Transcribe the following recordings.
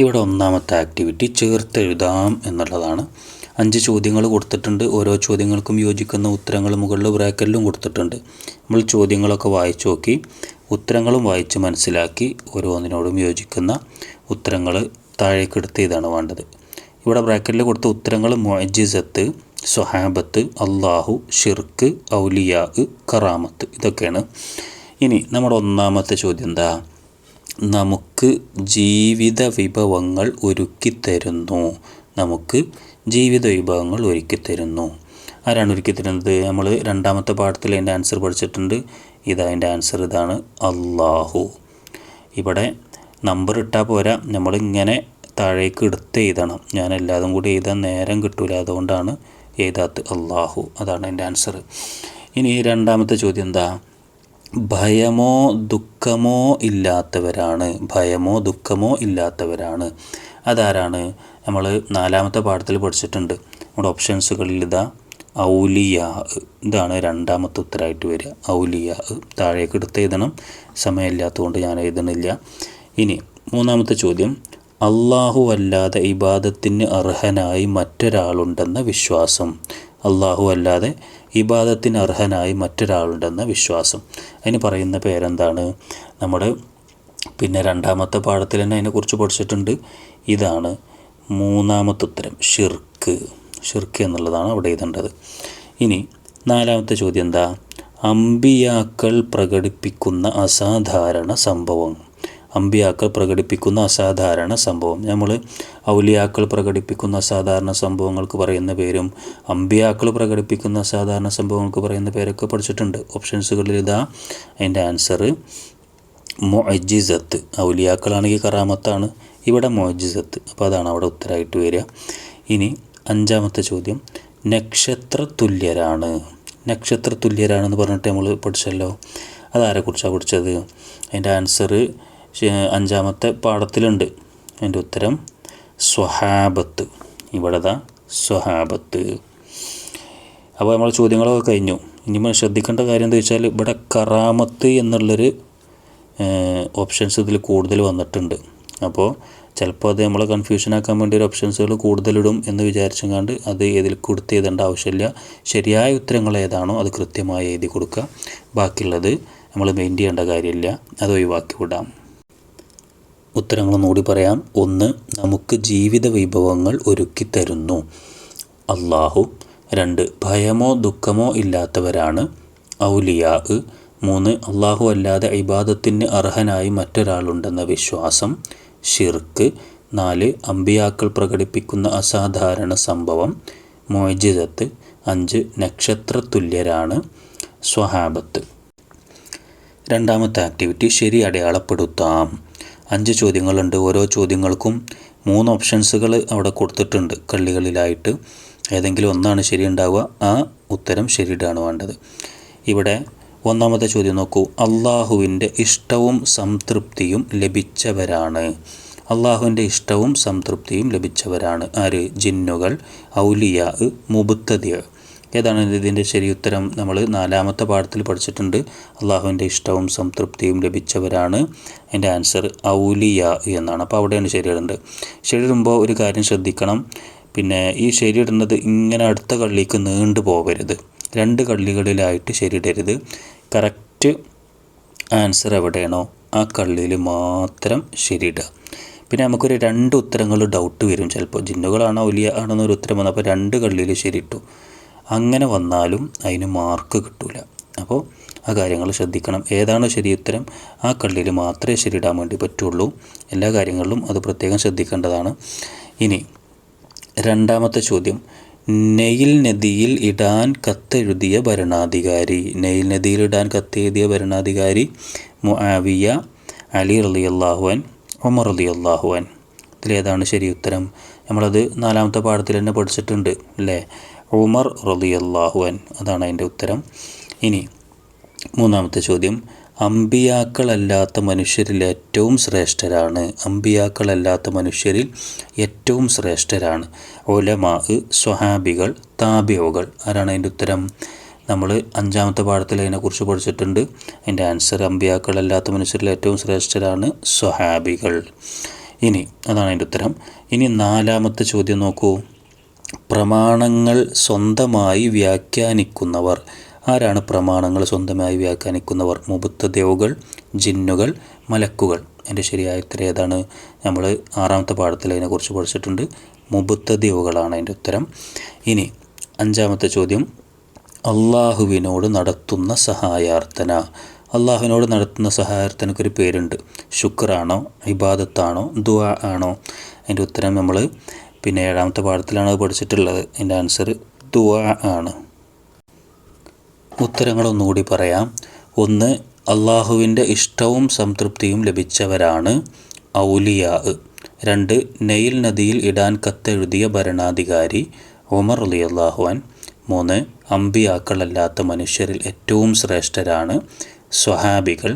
ഇവിടെ ഒന്നാമത്തെ ആക്ടിവിറ്റി ചേർത്തെഴുതാം എന്നുള്ളതാണ്. അഞ്ച് ചോദ്യങ്ങൾ കൊടുത്തിട്ടുണ്ട്. ഓരോ ചോദ്യങ്ങൾക്കും യോജിക്കുന്ന ഉത്തരങ്ങൾ മുകളിൽ ബ്രാക്കറ്റിലും കൊടുത്തിട്ടുണ്ട്. നമ്മൾ ചോദ്യങ്ങളൊക്കെ വായിച്ചു നോക്കി. ഉത്തരങ്ങളും വായിച്ച് മനസ്സിലാക്കി ഓരോന്നിനോടും യോജിക്കുന്ന ഉത്തരങ്ങൾ താഴേക്കെടുത്ത് ഇതാണ് വേണ്ടത്. ഇവിടെ ബ്രാക്കറ്റിൽ കൊടുത്ത ഉത്തരങ്ങൾ മൊജിസത്ത് സ്വഹാബത്ത് അള്ളാഹു ഷിർക്ക് ഔലിയാ കറാമത്ത് ഇതൊക്കെയാണ്. ഇനി നമ്മുടെ ഒന്നാമത്തെ ചോദ്യം എന്താ? നമുക്ക് ജീവിത വിഭവങ്ങൾ ഒരുക്കിത്തരുന്നു. നമുക്ക് ജീവിത വിഭവങ്ങൾ ഒരുക്കിത്തരുന്നു. ആരാണ് ഒരുക്കിത്തരുന്നത്? നമ്മൾ രണ്ടാമത്തെ പാഠത്തിൽ അതിന്റെ ആൻസർ പഠിച്ചിട്ടുണ്ട്. ഇതാ അതിന്റെ ആൻസർ ഇതാണ് അള്ളാഹു ഇവിടെ നമ്പർ ഇട്ടാൽ പോരാ. നമ്മളിങ്ങനെ താഴേക്ക് എടുത്ത് എഴുതണം. ഞാൻ എല്ലാതും കൂടി എഴുതാൻ നേരം കിട്ടൂല. അതുകൊണ്ടാണ് എഴുതാത്ത് അള്ളാഹു അതാണ് എന്റെ ആൻസർ ഇനി രണ്ടാമത്തെ ചോദ്യം എന്താ? ഭയമോ ദുഃഖമോ ഇല്ലാത്തവരാണ്. ഭയമോ ദുഃഖമോ ഇല്ലാത്തവരാണ്. അതാരാണ്? നമ്മൾ നാലാമത്തെ പാഠത്തിൽ പഠിച്ചിട്ടുണ്ട്. നമ്മുടെ ഓപ്ഷൻസുകളിൽ ഇതാ ഔലിയ. ഇതാണ് രണ്ടാമത്തെ ഉത്തരമായിട്ട് വരിക. ഔലിയ. താഴേക്ക് എടുത്ത് എഴുതണം. സമയമില്ലാത്തതുകൊണ്ട് ഞാൻ എഴുതണില്ല. ഇനി മൂന്നാമത്തെ ചോദ്യം. അള്ളാഹു അല്ലാതെ ഇബാദത്തിന് അർഹനായി മറ്റൊരാളുണ്ടെന്ന വിശ്വാസം. അള്ളാഹു അല്ലാതെ ഇബാദത്തിന് അർഹനായി മറ്റൊരാളുണ്ടെന്ന വിശ്വാസം. അതിന് പറയുന്ന പേരെന്താണ്? നമ്മുടെ പിന്നെ രണ്ടാമത്തെ പാഠത്തിൽ തന്നെ അതിനെക്കുറിച്ച് പഠിച്ചിട്ടുണ്ട്. ഇതാണ് മൂന്നാമത്തെ ഉത്തരം ഷിർക്ക്. ഷിർക്ക് എന്നുള്ളതാണ് അവിടെ എഴുതേണ്ടത്. ഇനി നാലാമത്തെ ചോദ്യം എന്താ? അമ്പിയാക്കൾ പ്രകടിപ്പിക്കുന്ന അസാധാരണ സംഭവം. അമ്പിയാക്കൾ പ്രകടിപ്പിക്കുന്ന അസാധാരണ സംഭവം. നമ്മൾ ഔലിയാക്കൾ പ്രകടിപ്പിക്കുന്ന അസാധാരണ സംഭവങ്ങൾക്ക് പറയുന്ന പേരും അമ്പിയാക്കൾ പ്രകടിപ്പിക്കുന്ന അസാധാരണ സംഭവങ്ങൾക്ക് പറയുന്ന പേരൊക്കെ പഠിച്ചിട്ടുണ്ട്. ഓപ്ഷൻസുകളിൽ ഇതാ അതിന്റെ ആൻസർ മൊജിസത്ത് ഔലിയാക്കളാണെങ്കിൽ കറാമത്താണ്. ഇവിടെ മൊജിസത്ത് അപ്പോൾ അതാണ് അവിടെ ഉത്തരമായിട്ട് വരിക. ഇനി അഞ്ചാമത്തെ ചോദ്യം. നക്ഷത്ര തുല്യരാണ് നക്ഷത്ര തുല്യരാണെന്ന് പറഞ്ഞിട്ട് നമ്മൾ പഠിച്ചല്ലോ. അതാരെക്കുറിച്ചാണ് പഠിച്ചത്? അതിന്റെ ആൻസർ അഞ്ചാമത്തെ പാഠത്തിലുണ്ട്. അതിന്റെ ഉത്തരം സ്വഹാബത്ത്. ഇവിടെ ദാ സ്വഹാബത്ത്. അപ്പോൾ നമ്മൾ ചോദ്യങ്ങളൊക്കെ കഴിഞ്ഞു. ഇനി നമ്മൾ ശ്രദ്ധിക്കേണ്ട കാര്യം എന്താ വെച്ചാൽ ഇവിടെ കറാമത്ത് എന്നുള്ളൊരു ഓപ്ഷൻസ് ഇതിൽ കൂടുതൽ വന്നിട്ടുണ്ട്. അപ്പോൾ ചിലപ്പോൾ അത് നമ്മളെ കൺഫ്യൂഷൻ ആക്കാൻ വേണ്ടി ഒരു ഓപ്ഷൻസുകൾ കൂടുതലിടും എന്ന് വിചാരിച്ചങ്ങാണ്ട് അത് ഇതിൽ കൊടുത്ത് എഴുതേണ്ട ആവശ്യമില്ല. ശരിയായ ഉത്തരങ്ങൾ ഏതാണോ അത് കൃത്യമായി എഴുതി കൊടുക്കുക. ബാക്കിയുള്ളത് നമ്മൾ മെയിൻ ചെയ്യേണ്ട കാര്യമില്ല. അത് ഒഴിവാക്കി വിടാം. ഉത്തരങ്ങളൊന്നുകൂടി പറയാം. ഒന്ന് നമുക്ക് ജീവിത വിഭവങ്ങൾ ഒരുക്കി തരുന്നു. അള്ളാഹു രണ്ട് ഭയമോ ദുഃഖമോ ഇല്ലാത്തവരാണ്. ഔലിയാ മൂന്ന് അള്ളാഹു അല്ലാതെ ഇബാദത്തിന് അർഹനായി മറ്റൊരാളുണ്ടെന്ന വിശ്വാസം. ഷിർക്ക്. നാല് അമ്പിയാക്കൾ പ്രകടിപ്പിക്കുന്ന അസാധാരണ സംഭവം. മോജിദത്ത് അഞ്ച് നക്ഷത്ര തുല്യരാണ് സ്വഹാബത്ത്. രണ്ടാമത്തെ ആക്ടിവിറ്റി ശരി അടയാളപ്പെടുത്താം. അഞ്ച് ചോദ്യങ്ങളുണ്ട്. ഓരോ ചോദ്യങ്ങൾക്കും മൂന്ന് ഓപ്ഷൻസുകൾ അവിടെ കൊടുത്തിട്ടുണ്ട് കള്ളികളിലായിട്ട്. ഏതെങ്കിലും ഒന്നാണ് ശരി ഉണ്ടാവുക ആ ഉത്തരം ശരിയിടാണ് വേണ്ടത്. ഇവിടെ ഒന്നാമത്തെ ചോദ്യം നോക്കൂ. അള്ളാഹുവിന്റെ ഇഷ്ടവും സംതൃപ്തിയും ലഭിച്ചവരാണ്. അള്ളാഹുവിന്റെ ഇഷ്ടവും സംതൃപ്തിയും ലഭിച്ചവരാണ്. ആര്? ജിന്നുകൾ ഔലിയ മുബുത്തതിയ ഏതാണ് ഇതിന്റെ ശരി ഉത്തരം നമ്മൾ നാലാമത്തെ പാഠത്തിൽ പഠിച്ചിട്ടുണ്ട്. അള്ളാഹുവിന്റെ ഇഷ്ടവും സംതൃപ്തിയും ലഭിച്ചവരാണ്. അതിന്റെ ആൻസർ ഔലിയ എന്നാണ്. അപ്പോൾ അവിടെയാണ് ശരിയിടേണ്ടത് ശരിയിടുമ്പോൾ ഒരു കാര്യം ശ്രദ്ധിക്കണം. പിന്നെ ഈ ശരിയിടുന്നത് ഇങ്ങനെ അടുത്ത കള്ളിക്ക് നീണ്ടു പോകരുത്. രണ്ട് കള്ളികളിലായിട്ട് ശരിയിടരുത് കറക്റ്റ് ആൻസർ എവിടെയാണോ ആ കള്ളിയിൽ മാത്രം ശരിയിടുക പിന്നെ നമുക്കൊരു രണ്ട് ഉത്തരങ്ങൾ ഡൗട്ട് വരും ചിലപ്പോൾ. ജിന്നുകളാണോ ഔലിയ ആണോ എന്നൊരു ഉത്തരം വന്നു അപ്പോൾ രണ്ട് കള്ളിയിൽ ശരിയിട്ടു അങ്ങനെ വന്നാലും അതിന് മാർക്ക് കിട്ടില്ല അപ്പോൾ ആ കാര്യങ്ങൾ ശ്രദ്ധിക്കണം. ഏതാണ് ശരി ഉത്തരം? ആ കള്ളിയിൽ മാത്രമേ ശരിയിടാൻ വേണ്ടി പറ്റുള്ളൂ. എല്ലാ കാര്യങ്ങളിലും അത് പ്രത്യേകം ശ്രദ്ധിക്കേണ്ടതാണ്. ഇനി രണ്ടാമത്തെ ചോദ്യം. നെയിൽ നദിയിൽ ഇടാൻ കത്തെഴുതിയ ഭരണാധികാരി. നെയിൽ നദിയിൽ ഇടാൻ കത്തെഴുതിയ ഭരണാധികാരി മുആവിയ അലി റലി അള്ളാഹുവൻ ഒമർ അലി അള്ളാഹുവൻ ഇതിലേതാണ് ശരി ഉത്തരം? നമ്മളത് നാലാമത്തെ പാഠത്തിൽ തന്നെ പഠിച്ചിട്ടുണ്ട് അല്ലേ? ഉമർ റളിയല്ലാഹുവൻ അതാണ് അതിന്റെ ഉത്തരം. ഇനി മൂന്നാമത്തെ ചോദ്യം. അമ്പിയാക്കളല്ലാത്ത മനുഷ്യരിൽ ഏറ്റവും ശ്രേഷ്ഠരാണ്. അമ്പിയാക്കളല്ലാത്ത മനുഷ്യരിൽ ഏറ്റവും ശ്രേഷ്ഠരാണ്. ഒലമാ സ്വഹാബികൾ താബിയോകൾ. ആരാണ് അതിന്റെ ഉത്തരം? നമ്മൾ അഞ്ചാമത്തെ പാഠത്തിൽ അതിനെക്കുറിച്ച് പഠിച്ചിട്ടുണ്ട്. അതിന്റെ ആൻസർ അമ്പിയാക്കളല്ലാത്ത മനുഷ്യരിൽ ഏറ്റവും ശ്രേഷ്ഠരാണ് സ്വഹാബികൾ. ഇനി അതാണ് അതിന്റെ ഉത്തരം. ഇനി നാലാമത്തെ ചോദ്യം നോക്കൂ. പ്രമാണങ്ങൾ സ്വന്തമായി വ്യാഖ്യാനിക്കുന്നവർ. ആരാണ് പ്രമാണങ്ങൾ സ്വന്തമായി വ്യാഖ്യാനിക്കുന്നവർ? മുബുത്തദേവുകൾ ജിന്നുകൾ മലക്കുകൾ. എന്റെ ശരിയായ ഉത്തരം ഏതാണ്? നമ്മൾ ആറാമത്തെ പാഠത്തിൽ അതിനെക്കുറിച്ച് പഠിച്ചിട്ടുണ്ട്. മുബുത്തദേവുകളാണ് അതിന്റെ ഉത്തരം. ഇനി അഞ്ചാമത്തെ ചോദ്യം. അള്ളാഹുവിനോട് നടത്തുന്ന സഹായാർത്ഥന. അള്ളാഹുവിനോട് നടത്തുന്ന സഹായാർത്ഥനക്കൊരു പേരുണ്ട്. ശുക്രാണോ? ഇബാദത്താണോ? ദുആ ആണോ? അതിന്റെ ഉത്തരം നമ്മൾ പിന്നെ ഏഴാമത്തെ പാഠത്തിലാണ് അത് പഠിച്ചിട്ടുള്ളത്. എന്റെ ആൻസർ ദുആ ആണ്. ഉത്തരങ്ങളൊന്നുകൂടി പറയാം. ഒന്ന് അള്ളാഹുവിന്റെ ഇഷ്ടവും സംതൃപ്തിയും ലഭിച്ചവരാണ് ഔലിയാ. രണ്ട് നെയിൽ നദിയിൽ ഇടാൻ കത്തെഴുതിയ ഭരണാധികാരി ഒമർ അലി അള്ളാഹുവാൻ മൂന്ന് അമ്പിയാക്കളല്ലാത്ത മനുഷ്യരിൽ ഏറ്റവും ശ്രേഷ്ഠരാണ് സ്വഹാബികൾ.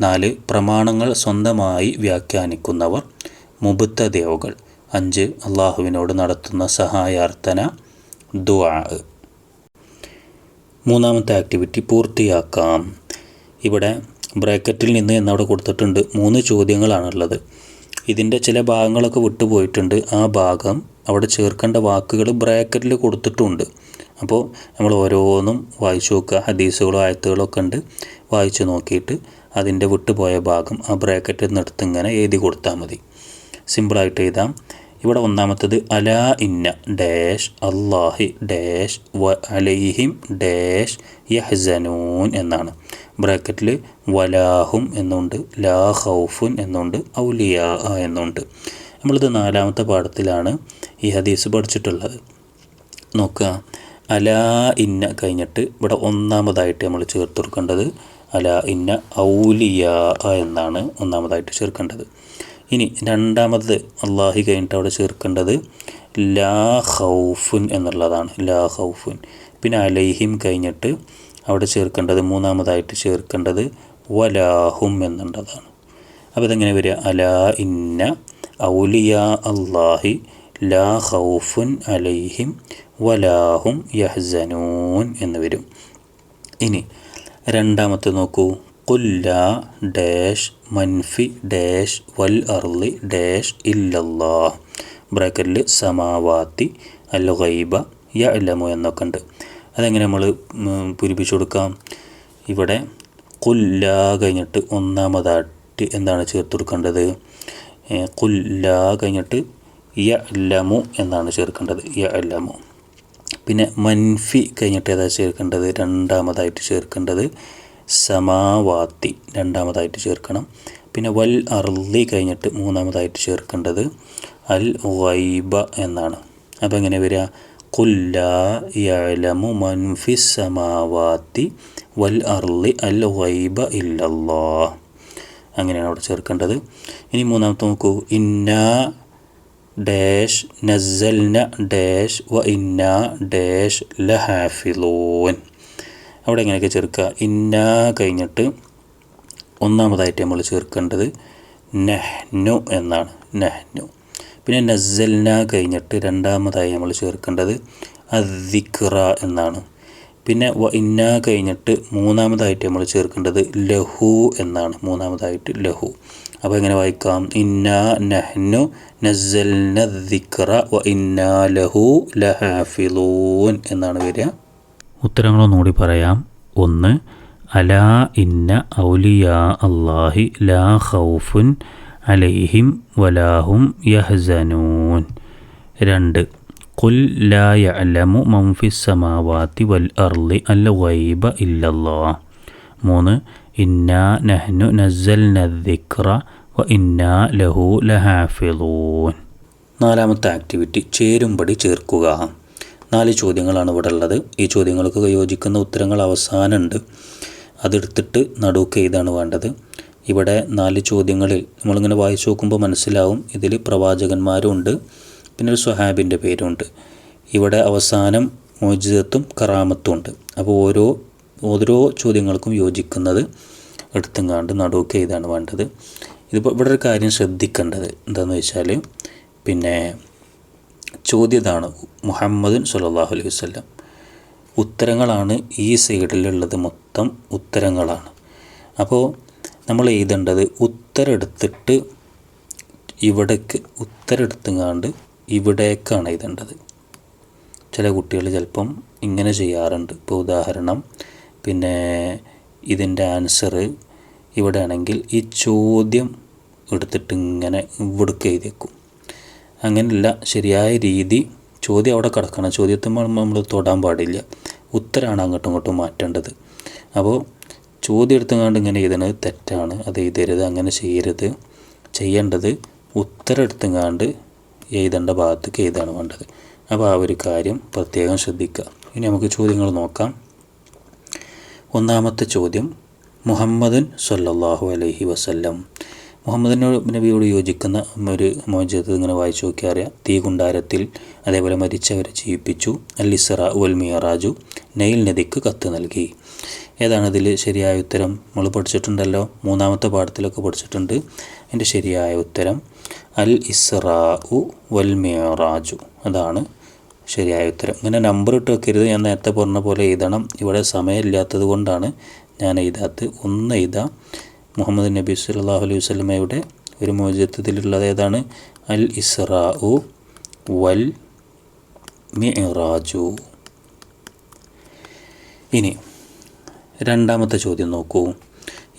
നാല് പ്രമാണങ്ങൾ സ്വന്തമായി വ്യാഖ്യാനിക്കുന്നവർ മുബുത്തദേവുകൾ അഞ്ച് അള്ളാഹുവിനോട് നടത്തുന്ന സഹായാർത്ഥന ദുആ. മൂന്നാമത്തെ ആക്ടിവിറ്റി പൂർത്തിയാക്കാം. ഇവിടെ ബ്രാക്കറ്റിൽ നിന്ന് എന്നവിടെ കൊടുത്തിട്ടുണ്ട് മൂന്ന് ചോദ്യങ്ങളാണുള്ളത്. ഇതിന്റെ ചില ഭാഗങ്ങളൊക്കെ വിട്ടുപോയിട്ടുണ്ട്. ആ ഭാഗം അവിടെ ചേർക്കേണ്ട വാക്കുകൾ ബ്രാക്കറ്റിൽ കൊടുത്തിട്ടുണ്ട്. അപ്പോൾ നമ്മൾ ഓരോന്നും വായിച്ചു നോക്കുക. ഹദീസുകളോ ആയത്തുകളോ ഒക്കെ ഉണ്ട്. വായിച്ചു നോക്കിയിട്ട് അതിന്റെ വിട്ടുപോയ ഭാഗം ആ ബ്രാക്കറ്റിൽ നിന്ന് എടുത്ത് ഇങ്ങനെ എഴുതി കൊടുത്താൽ മതി. സിമ്പിളായിട്ട് എഴുതാം. ഇവിടെ ഒന്നാമത്തത് അലാ ഇന്ന ഡാഷ് അള്ളാഹി ഡാഷ് വ അലൈഹിം ഡാഷ് യഹ്സനൂൻ എന്നാണ്. ബ്രാക്കറ്റിൽ വലാഹും എന്നുണ്ട് ലാ ഹൗഫുൻ എന്നുണ്ട് ഔലിയാ എന്നുണ്ട്. നമ്മളിത് നാലാമത്തെ പാഠത്തിലാണ് ഈ ഹദീസ് പഠിച്ചിട്ടുള്ളത്. നോക്കുക. അലാ ഇന്ന കഴിഞ്ഞിട്ട് ഇവിടെ ഒന്നാമതായിട്ട് നമ്മൾ ചേർത്ത് കൊടുക്കേണ്ടത് അല ഇന്ന ഔലിയ എന്നാണ് ഒന്നാമതായിട്ട് ചേർക്കേണ്ടത്. ഇനി രണ്ടാമത് അള്ളാഹി കഴിഞ്ഞിട്ട് അവിടെ ചേർക്കേണ്ടത് ലാ ഹൗഫുൻ എന്നുള്ളതാണ്. ലാ ഹൗഫുൻ പിന്നെ അലൈഹിം കഴിഞ്ഞിട്ട് അവിടെ ചേർക്കേണ്ടത് മൂന്നാമതായിട്ട് ചേർക്കേണ്ടത് വലാഹും എന്നുള്ളതാണ്. അപ്പോൾ ഇതെങ്ങനെ വരിക? അലാ ഇന്ന ഔലിയാ അള്ളാഹി ലാ ഹൗഫുൻ അലൈഹിം വലാഹും യഹ്സനൂൻ എന്ന് വരും. ഇനി രണ്ടാമത്തെ നോക്കൂ. കുല്ല ഡാഷ് മൻഫി ഡാഷ് വൽ അർലി ഡാഷ് ഇല്ലല്ലാ ബ്രാക്കറ്റിൽ സമാവാത്തി അൽ ഗൈബ യഅലമു എന്നൊക്കെ ഉണ്ട്. അതെങ്ങനെ നമ്മൾ പൂരിപ്പിച്ചു കൊടുക്കാം? ഇവിടെ കുല്ല കഴിഞ്ഞിട്ട് ഒന്നാമതായിട്ട് എന്താണ് ചേർത്ത് കൊടുക്കേണ്ടത്? കുല്ല കഴിഞ്ഞിട്ട് യഅലമു എന്നാണ് ചേർക്കേണ്ടത് യഅലമു. പിന്നെ മൻഫി കഴിഞ്ഞിട്ട് ഏതാ ചേർക്കേണ്ടത്? രണ്ടാമതായിട്ട് ചേർക്കേണ്ടത് സമാവാത്തി രണ്ടാമതായിട്ട് ചേർക്കണം. പിന്നെ വൽ അർലി കഴിഞ്ഞിട്ട് മൂന്നാമതായിട്ട് ചേർക്കേണ്ടത് അൽ വൈബ എന്നാണ്. അപ്പോൾ എങ്ങനെ വരിക? കുല്ല മൻഫി സമാവാത്തി വൽ അർലി അൽ വൈബ ഇല്ലല്ലോ അങ്ങനെയാണ് അവിടെ ചേർക്കേണ്ടത്. ഇനി മൂന്നാമത്തെ നോക്കൂ. ഇന്ന ഡാഷ് നസൽന ഡാഷ് വ ഇന്ന ഡാഷ് ലഹാഫിലൂൻ. അവിടെ എങ്ങനെയൊക്കെ ചേർക്കുക? ഇന്ന കഴിഞ്ഞിട്ട് ഒന്നാമതായിട്ട് നമ്മൾ ചേർക്കേണ്ടത് നെഹ്നു എന്നാണ്. നെഹ്നു. പിന്നെ നസൽന കഴിഞ്ഞിട്ട് രണ്ടാമതായി നമ്മൾ ചേർക്കേണ്ടത് അദിഖ്റ എന്നാണ്. പിന്നെ വ ഇന്ന കഴിഞ്ഞിട്ട് മൂന്നാമതായിട്ട് നമ്മൾ ചേർക്കേണ്ടത് ലഹു എന്നാണ്. മൂന്നാമതായിട്ട് ലഹു. അപ്പോൾ എങ്ങനെ വായിക്കാം? ഇന്ന നഹ്നു നസൽന ദിക്ര വ ഇന്ന ലഹു ലഹാഫിലൂൻ എന്നാണ് വരിക. ഉത്തരങ്ങളൊന്നുകൂടി പറയാം. ഒന്ന് അലാ ഇന്ന ഔലിയാ അള്ളാഹി ലാ ഖൗഫുൻ അലൈഹിം വലാഹും യഹ്സനൂൻ. രണ്ട് ഖുൽ ലാ യഅലമു മൻ സമാവാത്തി സമാവാതി വൽ അർളി അൽ വൈബ ഇല്ലല്ലാഹ് മൂന്ന് ഇന്നാ നഹ്നു നസ്സൽന ദിക്ര വ ഇന്നാ ലഹു ലഹാഫിളൂൻ നാലാമത്തെ ആക്ടിവിറ്റി ചേരുംപടി ചേർക്കുക. നാല് ചോദ്യങ്ങളാണ് ഇവിടെ ഉള്ളത്. ഈ ചോദ്യങ്ങൾക്ക് യോജിക്കുന്ന ഉത്തരങ്ങൾ അവസാനമുണ്ട്. അതെടുത്തിട്ട് നടുക്ക് ഏതാണ് വേണ്ടത്? ഇവിടെ നാല് ചോദ്യങ്ങളിൽ നമ്മളിങ്ങനെ വായിച്ചു നോക്കുമ്പോൾ മനസ്സിലാവും ഇതിൽ പ്രവാചകന്മാരുണ്ട് പിന്നെ ഒരു സ്വഹാബിന്റെ പേരുണ്ട് ഇവിടെ അവസാനം മോചിതത്വം കറാമത്തും ഉണ്ട്. അപ്പോൾ ഓരോ ഓരോ ചോദ്യങ്ങൾക്കും യോജിക്കുന്നത് എടുത്തും കണ്ട് നടുവൊക്കെ ഏതാണ് വേണ്ടത്? ഇതിപ്പോൾ ഇവിടെ ഒരു കാര്യം ശ്രദ്ധിക്കേണ്ടത് എന്താണെന്ന് വെച്ചാൽ പിന്നെ ചോദ്യതാണ് മുഹമ്മദ് സല്ലല്ലാഹു അലൈഹി വസല്ലം. ഉത്തരങ്ങളാണ് ഈ സൈഡിലുള്ളത് മൊത്തം ഉത്തരങ്ങളാണ്. അപ്പോൾ നമ്മൾ എഴുതേണ്ടത് ഉത്തരെടുത്തിട്ട് ഇവിടേക്ക് ഉത്തരം എടുത്തുങ്ങാണ്ട് ഇവിടേക്കാണ് എഴുതേണ്ടത്. ചില കുട്ടികൾ ചിലപ്പം ഇങ്ങനെ ചെയ്യാറുണ്ട്. ഇപ്പോൾ ഉദാഹരണം പിന്നെ ഇതിന്റെ ആൻസർ ഇവിടെ ആണെങ്കിൽ ഈ ചോദ്യം എടുത്തിട്ട് ഇങ്ങനെ ഇവിടേക്ക് എഴുതിയേക്കും. അങ്ങനെയല്ല ശരിയായ രീതി ചോദ്യം അവിടെ കിടക്കണം. ചോദ്യത്തുമ്പോൾ നമ്മൾ തൊടാൻ പാടില്ല. ഉത്തരമാണ് അങ്ങോട്ടും ഇങ്ങോട്ടും മാറ്റേണ്ടത്. അപ്പോൾ ചോദ്യം എടുത്തുകൊണ്ട് ഇങ്ങനെ എഴുതണത് തെറ്റാണ്. അത് എഴുതരുത് അങ്ങനെ ചെയ്യരുത്. ചെയ്യേണ്ടത് ഉത്തരം എടുത്തുകൊണ്ട് എഴുതേണ്ട ഭാഗത്തേക്ക് എഴുതാണ് വേണ്ടത്. അപ്പോൾ ആ ഒരു കാര്യം പ്രത്യേകം ശ്രദ്ധിക്കുക. ഇനി നമുക്ക് ചോദ്യങ്ങൾ നോക്കാം. ഒന്നാമത്തെ ചോദ്യം മുഹമ്മദൻ സല്ലാഹു അലൈഹി വസല്ലം. മുഹമ്മദിനോട് നബിയോട് യോജിക്കുന്ന ഒരു മോചത്ത് ഇങ്ങനെ വായിച്ചു നോക്കിയറിയാം തീ കുണ്ടാരത്തിൽ അതേപോലെ മരിച്ചവരെ ജീവിപ്പിച്ചു. അൽ ഇസ്ര ഉൽ മിയറാജു നെയിൽ നദിക്ക് കത്ത് നൽകി. ഏതാണ് ഇതിൽ ശരിയായ ഉത്തരം? നമ്മൾ പഠിച്ചിട്ടുണ്ടല്ലോ. മൂന്നാമത്തെ പാഠത്തിലൊക്കെ പഠിച്ചിട്ടുണ്ട്. അതിന്റെ ശരിയായ ഉത്തരം അൽ ഇസ്രാ ഉ വൽ അതാണ് ശരിയായ ഉത്തരം. ഇങ്ങനെ നമ്പർ ഇട്ട് വെക്കരുത്. ഞാൻ നേരത്തെ പറഞ്ഞ പോലെ എഴുതണം. ഇവിടെ സമയമില്ലാത്തത് കൊണ്ടാണ് ഞാൻ എഴുതാത്തത്. ഒന്ന് എഴുതാം. മുഹമ്മദ് നബി സല്ലാഹു അലൈഹി വസ്ലമയുടെ ഒരു മോചത്വത്തിലുള്ളത് ഏതാണ്? അൽ ഇസ്രാ ഉ വൽ മിറാജു ഇനി രണ്ടാമത്തെ ചോദ്യം നോക്കൂ.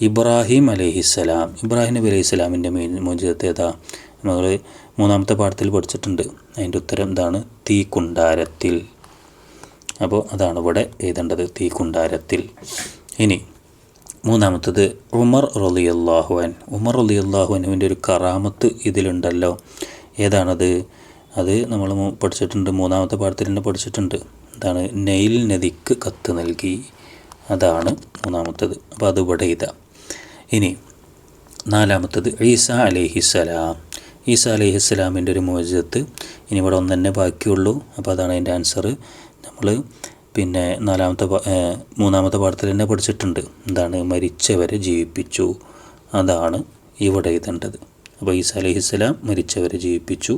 ഇബ്രാഹിം അലൈഹിസ്സലാം ഇബ്രാഹിം നബി അലൈഹി സ്വലാമിന്റെ മോചിതത്തെ ഏതാ? നമ്മൾ മൂന്നാമത്തെ പാഠത്തിൽ പഠിച്ചിട്ടുണ്ട്. അതിന്റെ ഉത്തരം എന്താണ് തീ കുണ്ടാരത്തിൽ അപ്പോൾ അതാണ് ഇവിടെ എഴുതേണ്ടത് തീ കുണ്ടാരത്തിൽ ഇനി മൂന്നാമത്തത് ഉമർ റളിയല്ലാഹുവൻ ഉമർ റളിയല്ലാഹുവിന്റെ ഒരു കറാമത്ത് ഇതിലുണ്ടല്ലോ. ഏതാണത്? അത് നമ്മൾ പഠിച്ചിട്ടുണ്ട് മൂന്നാമത്തെ പാഠത്തിൽ തന്നെ പഠിച്ചിട്ടുണ്ട്. എന്താണ് നെയിൽ നദിക്ക് കത്ത് നൽകി. അതാണ് മൂന്നാമത്തത്. അപ്പോൾ അത് ഇവിടെ ഇതാ ഇനി നാലാമത്തത് ഈസ അലഹിസ്സലാം ഈസ അലഹിസ്സലാമിന്റെ ഒരു മോചിതത്ത് ഇനി ഇവിടെ ഒന്ന് തന്നെ ബാക്കിയുള്ളൂ. അപ്പോൾ അതാണ് അതിന്റെ ആൻസർ നമ്മൾ പിന്നെ നാലാമത്തെ മൂന്നാമത്തെ പാഠത്തിൽ തന്നെ പഠിച്ചിട്ടുണ്ട്. എന്താണ്? മരിച്ചവരെ ജീവിപ്പിച്ചു. അതാണ് ഇവിടെ എഴുതേണ്ടത്. അപ്പോൾ ഈസ അലഹിസ്സലാം മരിച്ചവരെ ജീവിപ്പിച്ചു.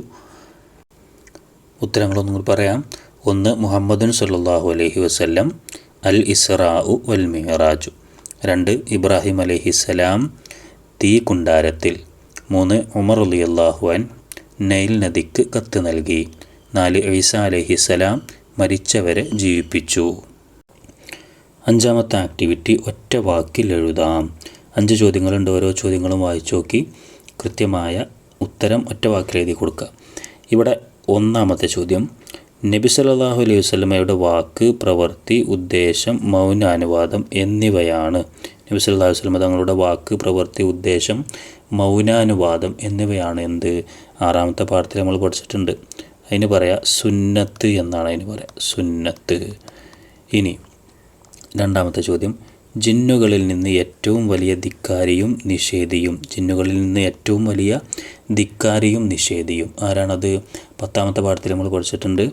ഉത്തരങ്ങളൊന്നും പറയാം. ഒന്ന് മുഹമ്മദുൻ സല്ലാഹു അലഹി വസല്ലം അൽ ഇസ്രാഉ വൽ മിഹറാജു രണ്ട് ഇബ്രാഹിം അലഹിസ്സലാം തീ കുണ്ടാരത്തിൽ. മൂന്ന് ഉമർ അലി അള്ളാഹുവാൻ നൈൽ നദിക്ക് കത്ത് നൽകി. നാല് ഈസ അലൈഹിസ്സലാം മരിച്ചവരെ ജീവിപ്പിച്ചു. അഞ്ചാമത്തെ ആക്ടിവിറ്റി ഒറ്റ വാക്കിൽ എഴുതാം. അഞ്ച് ചോദ്യങ്ങളുണ്ട് ഓരോ ചോദ്യങ്ങളും വായിച്ചു നോക്കി കൃത്യമായ ഉത്തരം ഒറ്റ വാക്കിൽ എഴുതി കൊടുക്കുക. ഇവിടെ ഒന്നാമത്തെ ചോദ്യം നബി സല്ലല്ലാഹു അലൈഹി വസല്ലമയുടെ വാക്ക് പ്രവൃത്തി ഉദ്ദേശം മൗനാനുവാദം എന്നിവയാണ്. നബി സല്ലല്ലാഹു അലൈഹി വസല്ലമ തങ്ങളുടെ വാക്ക് പ്രവൃത്തി ഉദ്ദേശം മൗനാനുവാദം എന്നിവയാണ് എന്ത്? ആറാമത്തെ പാഠത്തിൽ നമ്മൾ പഠിച്ചിട്ടുണ്ട്. അതിന് പറയാം സുന്നത്ത് എന്നാണ് അതിന് പറയുക സുന്നത്ത്. ഇനി രണ്ടാമത്തെ ചോദ്യം. ജിന്നുകളിൽ നിന്ന് ഏറ്റവും വലിയ ധിക്കാരിയും നിഷേധിയും. ജിന്നുകളിൽ നിന്ന് ഏറ്റവും വലിയ ധിക്കാരിയും നിഷേധിയും. ആരാണത്? പത്താമത്തെ പാഠത്തിൽ നമ്മൾ പഠിച്ചിട്ടുണ്ട്.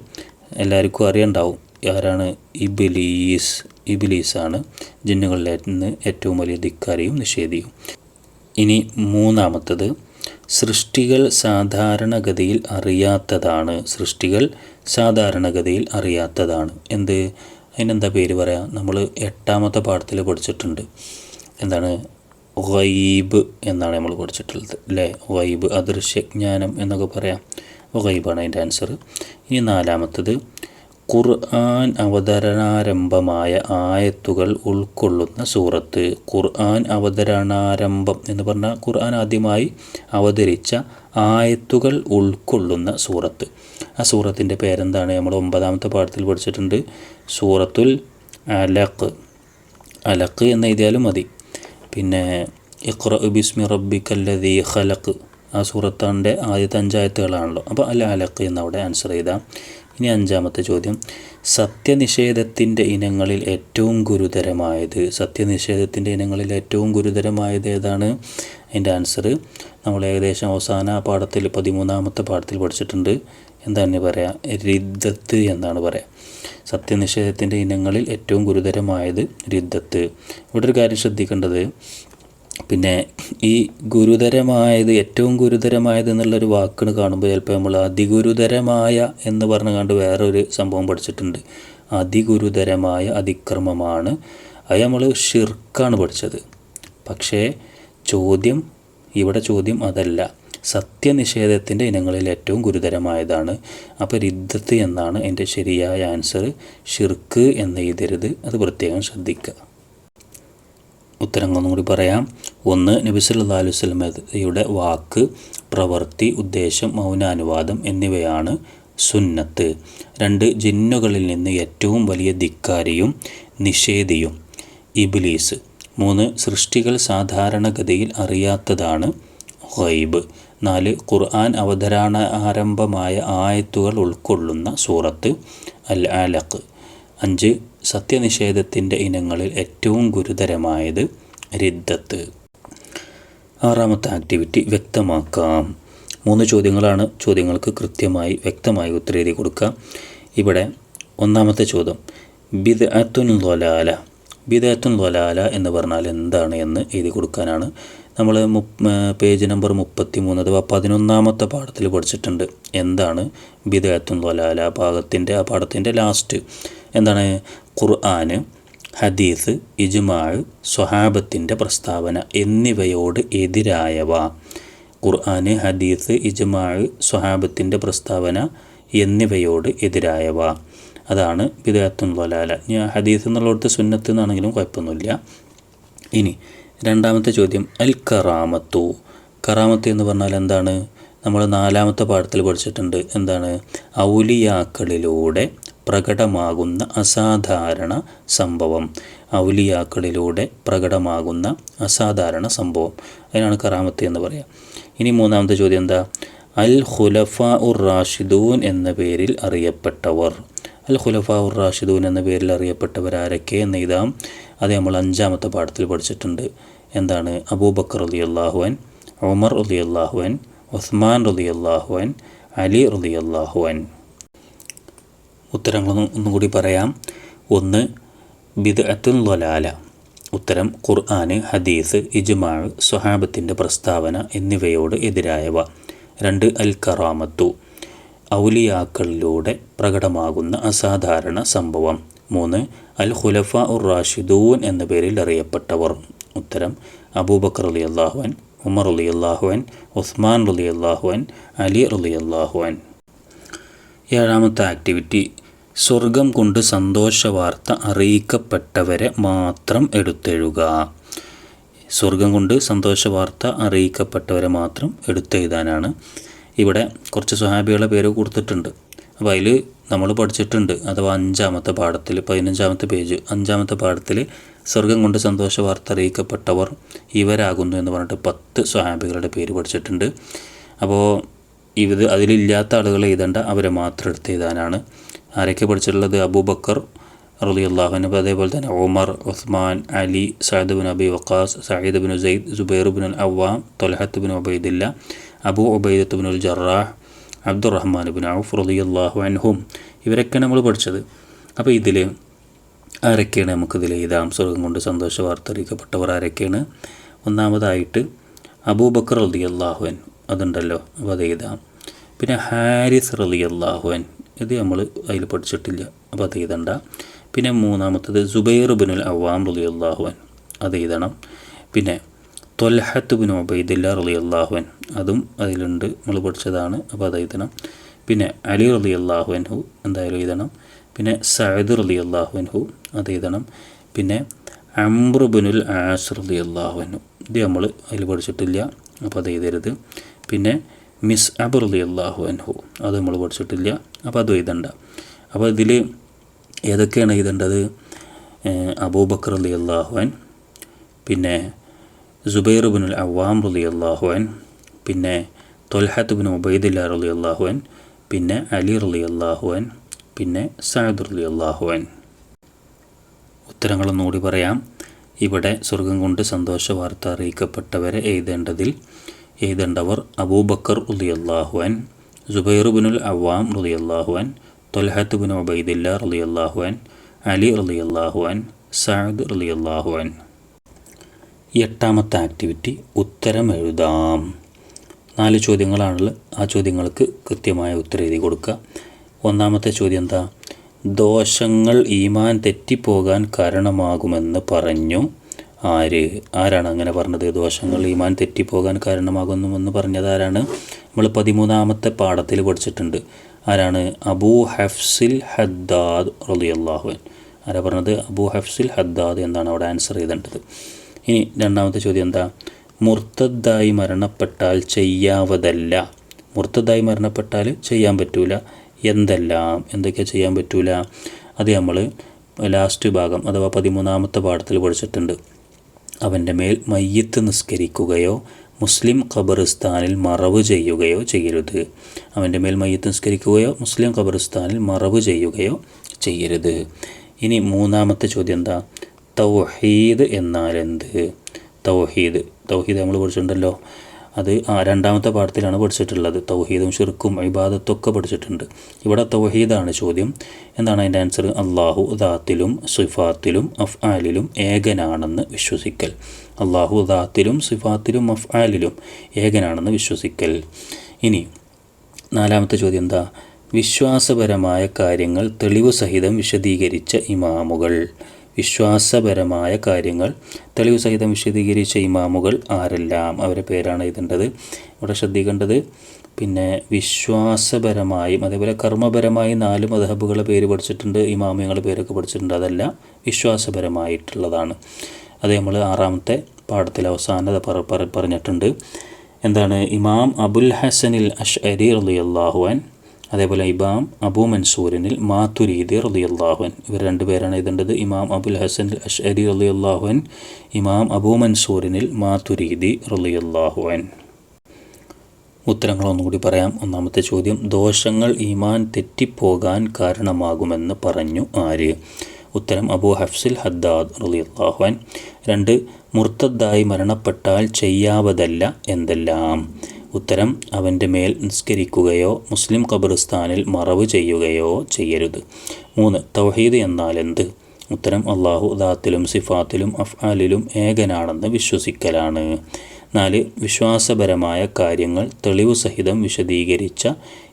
എല്ലാവർക്കും അറിയണ്ടാവും ആരാണ്? ഇബിലീസ്. ഇബിലീസാണ് ജിന്നുകളിൽ നിന്ന് ഏറ്റവും വലിയ ധിക്കാരിയും നിഷേധിയും. ഇനി മൂന്നാമത്തത്. സൃഷ്ടികൾ സാധാരണഗതിയിൽ അറിയാത്തതാണ്. സൃഷ്ടികൾ സാധാരണഗതിയിൽ അറിയാത്തതാണ്. എന്ത്? അതിനെന്താ പേര് പറയാം? നമ്മൾ എട്ടാമത്തെ പാഠത്തിൽ പഠിച്ചിട്ടുണ്ട്. എന്താണ്? വൈബ് എന്നാണ് നമ്മൾ പഠിച്ചിട്ടുള്ളത്. അല്ലേ? വൈബ് അദൃശ്യജ്ഞാനം എന്നൊക്കെ പറയാം. വൈബാണ് അതിന്റെ ആൻസർ ഇനി നാലാമത്തത് ഖുർആൻ അവതരണാരംഭമായ ആയത്തുകൾ ഉൾക്കൊള്ളുന്ന സൂറത്ത്. ഖുർആൻ അവതരണാരംഭം എന്ന് പറഞ്ഞാൽ ഖുർആൻ ആദ്യമായി അവതരിച്ച ആയത്തുകൾ ഉൾക്കൊള്ളുന്ന സൂറത്ത്. ആ സൂറത്തിന്റെ പേരെന്താണ്? നമ്മൾ ഒമ്പതാമത്തെ പാഠത്തിൽ പഠിച്ചിട്ടുണ്ട്. സൂറത്തുൽ അലഖ്. അലഖ് എന്ന് എഴുതിയാലും മതി. പിന്നെ ഇഖ്റ ബിസ്മി റബ്ബിക്കല്ലദീ ഖലഖ്. ആ സൂറത്താന്റെ ആദ്യത്തെ അഞ്ചായത്തുകളാണല്ലോ അപ്പോൾ അല്ല അലഖ് എന്നവിടെ ആൻസർ ചെയ്താൽ ഇനി അഞ്ചാമത്തെ ചോദ്യം. സത്യനിഷേധത്തിന്റെ ഇനങ്ങളിൽ ഏറ്റവും ഗുരുതരമായത് സത്യനിഷേധത്തിന്റെ ഇനങ്ങളിൽ ഏറ്റവും ഗുരുതരമായത് ഏതാണ്? അതിന്റെ ആൻസർ നമ്മൾ ഏകദേശം അവസാന പാഠത്തിൽ പതിമൂന്നാമത്തെ പാഠത്തിൽ പഠിച്ചിട്ടുണ്ട്. എന്താണ് പറയുക രിദ്ധത്ത് എന്നാണ് പറയുക സത്യനിഷേധത്തിന്റെ ഇനങ്ങളിൽ ഏറ്റവും ഗുരുതരമായത് രിദ്ധത്ത് ഇവിടെ ഒരു കാര്യം ശ്രദ്ധിക്കേണ്ടത്. പിന്നെ ഈ ഗുരുതരമായത് ഏറ്റവും ഗുരുതരമായത് എന്നുള്ളൊരു വാക്കിന് കാണുമ്പോൾ ചിലപ്പോൾ നമ്മൾ അതിഗുരുതരമായ എന്ന് പറഞ്ഞു കണ്ട് വേറൊരു സംഭവം പഠിച്ചിട്ടുണ്ട്. അതിഗുരുതരമായ അതിക്രമമാണ്. അത് നമ്മൾ ഷിർക്കാണ് പഠിച്ചത്. പക്ഷേ ചോദ്യം ഇവിടെ ചോദ്യം അതല്ല. സത്യനിഷേധത്തിന്റെ ഇനങ്ങളിൽ ഏറ്റവും ഗുരുതരമായതാണ്. അപ്പോൾ റിദ്ദത്ത് എന്നാണ് എന്റെ ശരിയായ ആൻസർ ഷിർക്ക് എന്ന് എഴുതരുത്. അത് പ്രത്യേകം ശ്രദ്ധിക്കുക ഉത്തരങ്ങളൊന്നും കൂടി പറയാം. ഒന്ന് നബി സല്ലല്ലാഹു അലൈഹി വസല്ലമയുടെ വാക്ക് പ്രവൃത്തി ഉദ്ദേശം മൗനാനുവാദം എന്നിവയാണ് സുന്നത്ത്. രണ്ട് ജിന്നുകളിൽ നിന്ന് ഏറ്റവും വലിയ ധിക്കാരിയും നിഷേധിയും ഇബിലീസ്. മൂന്ന് സൃഷ്ടികൾ സാധാരണഗതിയിൽ അറിയാത്തതാണ് ഹൈബ് നാല് ഖുർആൻ അവതരണ ആരംഭമായ ആയത്തുകൾ ഉൾക്കൊള്ളുന്ന സൂറത്ത് അൽ ആലഖ് അഞ്ച് സത്യനിഷേധത്തിന്റെ ഇനങ്ങളിൽ ഏറ്റവും ഗുരുതരമായത് രിദ്ധത്ത് ആറാമത്തെ ആക്ടിവിറ്റി വ്യക്തമാക്കാം. മൂന്ന് ചോദ്യങ്ങളാണ് ചോദ്യങ്ങൾക്ക് കൃത്യമായി വ്യക്തമായി ഉത്തരം എഴുതി കൊടുക്കുക. ഇവിടെ ഒന്നാമത്തെ ചോദ്യം ബിദ് അത്തുൻ ലൊലാല ബിദഅത്തുൻ ലൊലാല എന്ന് പറഞ്ഞാൽ എന്താണ് എന്ന് എഴുതി കൊടുക്കാനാണ്. നമ്മൾ പേജ് നമ്പർ മുപ്പത്തി മൂന്ന് അഥവാ പതിനൊന്നാമത്തെ പാഠത്തിൽ പഠിച്ചിട്ടുണ്ട്. എന്താണ് ബിദഅത്തുൻ ലൊലാല ഭാഗത്തിന്റെ ആ പാഠത്തിന്റെ ലാസ്റ്റ്. എന്താണ്? ഖുർആന് ഹദീസ് ഇജ്മാൾ സ്വഹാബത്തിന്റെ പ്രസ്താവന എന്നിവയോട് എതിരായവ. ഖുർആന് ഹദീസ് ഇജ്മാൾ സ്വഹാബത്തിന്റെ പ്രസ്താവന എന്നിവയോട് എതിരായവ. അതാണ് ബിദാത്തുൻ വലാല ഞാൻ ഹദീസ് എന്നുള്ളിടത്ത് സുന്നത്ത് എന്നാണെങ്കിലും കുഴപ്പമൊന്നുമില്ല. ഇനി രണ്ടാമത്തെ ചോദ്യം. അൽ കറാമത്തു. കറാമത്ത് എന്ന് പറഞ്ഞാൽ എന്താണ്? നമ്മൾ നാലാമത്തെ പാഠത്തിൽ പഠിച്ചിട്ടുണ്ട്. എന്താണ്? ഔലിയാക്കളിലൂടെ പ്രകടമാകുന്ന അസാധാരണ സംഭവം. ഔലിയാക്കളിലൂടെ പ്രകടമാകുന്ന അസാധാരണ സംഭവം. അതിനാണ് കറാമത്ത് എന്ന് പറയുക ഇനി മൂന്നാമത്തെ ചോദ്യം എന്താ? അൽ ഖുലഫ ഉർ റാഷിദൂൻ എന്ന പേരിൽ അറിയപ്പെട്ടവർ. അൽ ഖുലഫ ഉർ റാഷിദൂൻ എന്ന പേരിൽ അറിയപ്പെട്ടവർ ആരൊക്കെ എന്ന് ഇതാം അത് നമ്മൾ അഞ്ചാമത്തെ പാഠത്തിൽ പഠിച്ചിട്ടുണ്ട്. എന്താണ്? അബൂബക്കർ അലി അള്ളാഹുവൻ ഉമർ അലി അള്ളാഹുവൻ ഉസ്മാൻ അലി അള്ളാഹുവൻ അലി അലി അള്ളാഹുവൻ ഉത്തരങ്ങൾ ഒന്നുകൂടി പറയാം. ഒന്ന് ബിദ്അത്തുൽ ലൊലാല ഉത്തരം ഖുർആന് ഹദീസ് ഇജ്മാൾ സ്വഹാബത്തിന്റെ പ്രസ്താവന എന്നിവയോട് എതിരായവ. രണ്ട് അൽ കറാമത്തു ഔലിയാക്കളിലൂടെ പ്രകടമാകുന്ന അസാധാരണ സംഭവം. മൂന്ന് അൽ ഖുലഫ ഉർ റാഷിദൂൻ എന്ന പേരിൽ അറിയപ്പെട്ടവർ. ഉത്തരം അബൂബക്കർ അലി അള്ളാഹുവൻ ഉമർ അലി അള്ളാഹുവൻ ഉസ്മാൻ അലി അള്ളാഹുവൻ അലി അലി അള്ളാഹുവൻ ഏഴാമത്തെ ആക്ടിവിറ്റി സ്വർഗം കൊണ്ട് സന്തോഷവാർത്ത അറിയിക്കപ്പെട്ടവരെ മാത്രം എടുത്തെഴുക സ്വർഗം കൊണ്ട് സന്തോഷവാർത്ത അറിയിക്കപ്പെട്ടവരെ മാത്രം എടുത്തെഴുതാനാണ് ഇവിടെ കുറച്ച് സ്വഹാബികളെ പേര് കൊടുത്തിട്ടുണ്ട്. അപ്പോൾ അതിൽ നമ്മൾ പഠിച്ചിട്ടുണ്ട്. അഥവാ അഞ്ചാമത്തെ പാഠത്തിൽ പതിനഞ്ചാമത്തെ പേജ് അഞ്ചാമത്തെ പാഠത്തിൽ സ്വർഗം കൊണ്ട് സന്തോഷ വാർത്ത അറിയിക്കപ്പെട്ടവർ ഇവരാകുന്നു എന്ന് പറഞ്ഞിട്ട് പത്ത് സ്വഹാബികളുടെ പേര് പഠിച്ചിട്ടുണ്ട്. അപ്പോൾ ഇത് അതിലില്ലാത്ത ആളുകൾ എഴുതേണ്ട അവരെ മാത്രം എടുത്ത് എഴുതാനാണ് ആരൊക്കെ പഠിച്ചിട്ടുള്ളത്? അബൂബക്കർ റലി അള്ളാഹുൻ അതേപോലെ തന്നെ Umar Usman Ali Saad bin Abi Waqqas Sayyid bin Usaid Jubair bin al Awam Talhat bin Ubaidillah Abu Ubaidat bin ul Jarrah Abdurrahman bin Auf റലി അള്ളാഹു അൻഹും. ഇവരൊക്കെ നമ്മൾ പഠിച്ചത്. അപ്പോൾ ഇതിൽ ആരൊക്കെയാണ് നമുക്കിതിൽ എഴുതാം? സ്വർഗം കൊണ്ട് സന്തോഷ വാർത്ത അറിയിക്കപ്പെട്ടവർ ആരൊക്കെയാണ്? ഒന്നാമതായിട്ട് അബൂബക്കർ റലി അള്ളാഹുവൻ അതുണ്ടല്ലോ അപ്പോൾ അത് എഴുതാം. പിന്നെ ഹാരിസ് റലി അള്ളാഹുൻ ഇത് നമ്മൾ അതിൽ പഠിച്ചിട്ടില്ല. അപ്പോൾ അത് എഴുതണ്ട പിന്നെ മൂന്നാമത്തത് സുബൈർ ബിനുൽ അവാം റലി അള്ളാഹുവൻ അത് എഴുതണം. പിന്നെ തൊലഹത്ത് ബിൻ ഒബൈദില്ല റലി അള്ളാഹുവൻ അതും അതിലുണ്ട്. നമ്മൾ പഠിച്ചതാണ്. അപ്പോൾ അത് എഴുതണം. പിന്നെ അലി റലി അള്ളാഹുവൻഹു എന്തായാലും എഴുതണം. പിന്നെ സയദ് റലി അള്ളാഹുവൻഹു അത് എഴുതണം. പിന്നെ അംബ്രു ബിനുൽ ആസ് റലി അള്ളാഹുവൻഹു ഇത് നമ്മൾ അതിൽ പഠിച്ചിട്ടില്ല. അപ്പോൾ അത് എഴുതരുത്. പിന്നെ മിസ് അബർ അലി അള്ളാഹു അൻഹു. അത് നമ്മൾ പഠിച്ചിട്ടില്ല. അപ്പോൾ അത് എഴുതണ്ട. അപ്പോൾ ഇതിൽ ഏതൊക്കെയാണ് എഴുതേണ്ടത്? അബൂബക്കർ അലി അള്ളാഹുവൻ പിന്നെ സുബൈർ ബിൻ അവാം റലി അള്ളാഹുവൻ പിന്നെ തൊൽഹത്ത് ബിൻ ഉബൈദില്ലാ റലി അള്ളാഹുവൻ പിന്നെ അലി റലി അള്ളാഹുവൻ പിന്നെ സഅദ് റലി അള്ളാഹുവൻ ഉത്തരങ്ങളൊന്നുകൂടി പറയാം. ഇവിടെ സ്വർഗം കൊണ്ട് സന്തോഷ വാർത്ത അറിയിക്കപ്പെട്ടവരെ എഴുതേണ്ടതിൽ എഴുതേണ്ടവർ അബൂബക്കർ റുലിയല്ലാഹുവൻ ജുബൈറുബിനുൽ അവാം റുലിയല്ലാഹുവൻ തൊലഹത്ത് ബിൻ ഒബൈദില്ല റുലിയല്ലാഹുവൻ അലി റുലിയല്ലാഹുവൻ സഅദ് റുലിയല്ലാഹുവൻ എട്ടാമത്തെ ആക്ടിവിറ്റി ഉത്തരം എഴുതാം. നാല് ചോദ്യങ്ങളാണുള്ളത് ആ ചോദ്യങ്ങൾക്ക് കൃത്യമായ ഉത്തരം എഴുതി കൊടുക്കുക. ഒന്നാമത്തെ ചോദ്യം എന്താ? ദോഷങ്ങൾ ഈമാൻ തെറ്റിപ്പോകാൻ കാരണമാകുമെന്ന് പറഞ്ഞു. ആര് ആരാണ് അങ്ങനെ പറഞ്ഞത്? ദോഷങ്ങൾ ഈമാൻ തെറ്റിപ്പോകാൻ കാരണമാകുന്നുവെന്ന് പറഞ്ഞത് ആരാണ് നമ്മൾ പതിമൂന്നാമത്തെ പാഠത്തിൽ പഠിച്ചിട്ടുണ്ട്. ആരാണ്? അബൂ ഹഫ്സിൽ ഹദ്ദാദ് റലിയല്ലാഹുൻ ആരാ പറഞ്ഞത്? അബൂ ഹഫ്സിൽ ഹദ്ദാദ് എന്നാണ് അവിടെ ആൻസർ ചെയ്തേണ്ടത് ഇനി രണ്ടാമത്തെ ചോദ്യം എന്താ? മുർത്തദ്ദായി മരണപ്പെട്ടാൽ ചെയ്യാവതല്ല. മുർത്തദ്ദായി മരണപ്പെട്ടാൽ ചെയ്യാൻ പറ്റൂല. എന്തെല്ലാം? എന്തൊക്കെ ചെയ്യാൻ പറ്റൂല? അത് നമ്മൾ ലാസ്റ്റ് ഭാഗം അഥവാ പതിമൂന്നാമത്തെ പാഠത്തിൽ പഠിച്ചിട്ടുണ്ട്. അവന്റെ മേൽ മയ്യത്ത് നിസ്കരിക്കുകയോ മുസ്ലിം ഖബറിസ്ഥാനിൽ മറവ് ചെയ്യുകയോ ചെയ്യരുത്. അവന്റെ മേൽ മയ്യത്ത് നിസ്കരിക്കുകയോ മുസ്ലിം ഖബറിസ്ഥാനിൽ മറവ് ചെയ്യുകയോ ചെയ്യരുത്. ഇനി മൂന്നാമത്തെ ചോദ്യം എന്താ? തൗഹീദ് എന്നാൽ എന്ത്? തൗഹീദ്. തൗഹീദ് നമ്മൾ പഠിച്ചിട്ടുണ്ടല്ലോ. അത് ആ രണ്ടാമത്തെ പാഠത്തിലാണ് പഠിച്ചിട്ടുള്ളത്. തൗഹീദും ഷിർക്കും ഇബാദത്തൊക്കെ പഠിച്ചിട്ടുണ്ട്. ഇവിടെ തൗഹീദാണ് ചോദ്യം. എന്താണ് അതിന്റെ ആൻസർ അള്ളാഹു ദാത്തിലും സിഫാത്തിലും അഫ്ആലിലും ഏകനാണെന്ന് വിശ്വസിക്കൽ. അള്ളാഹു ദാത്തിലും സിഫാത്തിലും അഫ്ആലിലും ഏകനാണെന്ന് വിശ്വസിക്കൽ. ഇനി നാലാമത്തെ ചോദ്യം എന്താ? വിശ്വാസപരമായ കാര്യങ്ങൾ തെളിവ് സഹിതം വിശദീകരിച്ച ഇമാമുകൾ. വിശ്വാസപരമായ കാര്യങ്ങൾ. തെളിവ് സഹിതം വിശദീകരിച്ച ഇമാമുകൾ ആരെല്ലാം? അവരുടെ പേരാണ് എഴുതേണ്ടത്. ഇവിടെ ശ്രദ്ധിക്കേണ്ടത് പിന്നെ വിശ്വാസപരമായും അതേപോലെ കർമ്മപരമായി നാല് മതഹബുകളെ പേര് പഠിച്ചിട്ടുണ്ട്. ഇമാമിയങ്ങളുടെ പേരൊക്കെ പഠിച്ചിട്ടുണ്ട്. അതല്ല വിശ്വാസപരമായിട്ടുള്ളതാണ്. അത് നമ്മൾ ആറാമത്തെ പാഠത്തിൽ അവസാനത പറഞ്ഞിട്ടുണ്ട്. എന്താണ്? ഇമാം അബുൽ ഹസനിൽ അഷ് അരി റളിയല്ലാഹുവൻ അതേപോലെ ഇബാം അബൂ മൻസൂരിനിൽ മാത്തുരീദി റളിയല്ലാഹുൻ ഇവർ രണ്ടുപേരാണ് എഴുതേണ്ടത്. ഇമാം അബുൽ ഹസൻ അഷ്അരി റളിയല്ലാഹുൻ ഇമാം അബൂ മൻസൂരിനിൽ മാത്തുരീദി ഉത്തരങ്ങൾ ഒന്നുകൂടി പറയാം. ഒന്നാമത്തെ ചോദ്യം ദോഷങ്ങൾ ഈമാൻ തെറ്റിപ്പോകാൻ കാരണമാകുമെന്ന് പറഞ്ഞു ആര്? ഉത്തരം അബൂ ഹഫ്സിൽ ഹദ്ദാദ് റളിയല്ലാഹുൻ രണ്ട് മുർത്തദ്ദായി മരണപ്പെട്ടാൽ ചെയ്യാവതല്ല എന്തെല്ലാം? ഉത്തരം അവന്റെ മേൽ നിസ്കരിക്കുകയോ മുസ്ലിം ഖബറിസ്ഥാനിൽ മറവ് ചെയ്യുകയോ ചെയ്യരുത്. മൂന്ന് തൗഹീദ് എന്നാൽ എന്ത്? ഉത്തരം അള്ളാഹു ദാത്തിലും സിഫാത്തിലും അഫ്ആലിലും ഏകനാണെന്ന് വിശ്വസിക്കലാണ്. നാല് വിശ്വാസപരമായ കാര്യങ്ങൾ തെളിവ് സഹിതം വിശദീകരിച്ച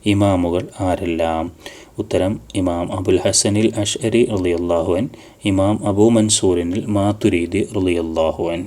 ഇമാമുകൾ ആരെല്ലാം? ഉത്തരം ഇമാം അബുൽ ഹസനിൽ അഷ്അരി റളിയല്ലാഹുവൻ ഇമാം അബൂ മൻസൂറിനിൽ മാതുരീദി റളിയല്ലാഹുവൻ